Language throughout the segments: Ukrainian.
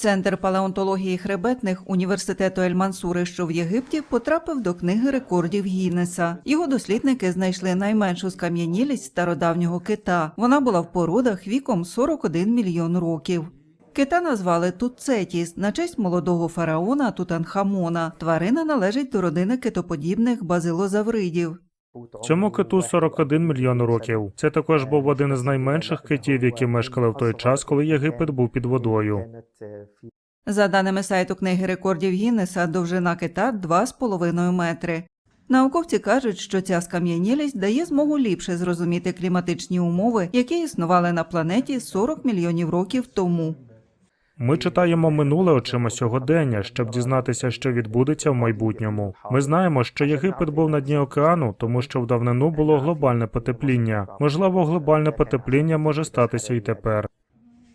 Центр палеонтології хребетних університету Ель-Мансури, що в Єгипті, потрапив до книги рекордів Гіннеса. Його дослідники знайшли найменшу скам'янілість стародавнього кита. Вона була в породах віком 41 мільйон років. Кита назвали Туцетіс на честь молодого фараона Тутанхамона. Тварина належить до родини китоподібних базилозавридів. Цьому киту 41 мільйон років. Це також був один із найменших китів, які мешкали в той час, коли Єгипет був під водою. За даними сайту книги рекордів Гіннеса, довжина кита 2,5 метри. Науковці кажуть, що ця скам'янілість дає змогу ліпше зрозуміти кліматичні умови, які існували на планеті 40 мільйонів років тому. Ми читаємо минуле очима сьогодення, щоб дізнатися, що відбудеться в майбутньому. Ми знаємо, що Єгипет був на дні океану, тому що в давнину було глобальне потепління. Можливо, глобальне потепління може статися і тепер.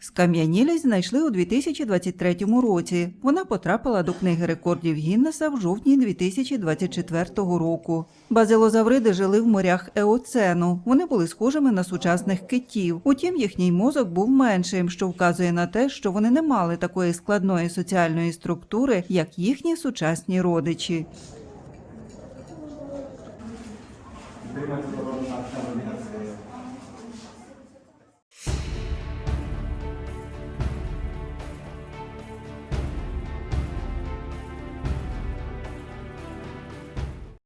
Скам'янілість знайшли у 2023 році. Вона потрапила до книги рекордів Гіннеса в жовтні 2024 року. Базилозавриди жили в морях Еоцену. Вони були схожими на сучасних китів. Утім, їхній мозок був меншим, що вказує на те, що вони не мали такої складної соціальної структури, як їхні сучасні родичі.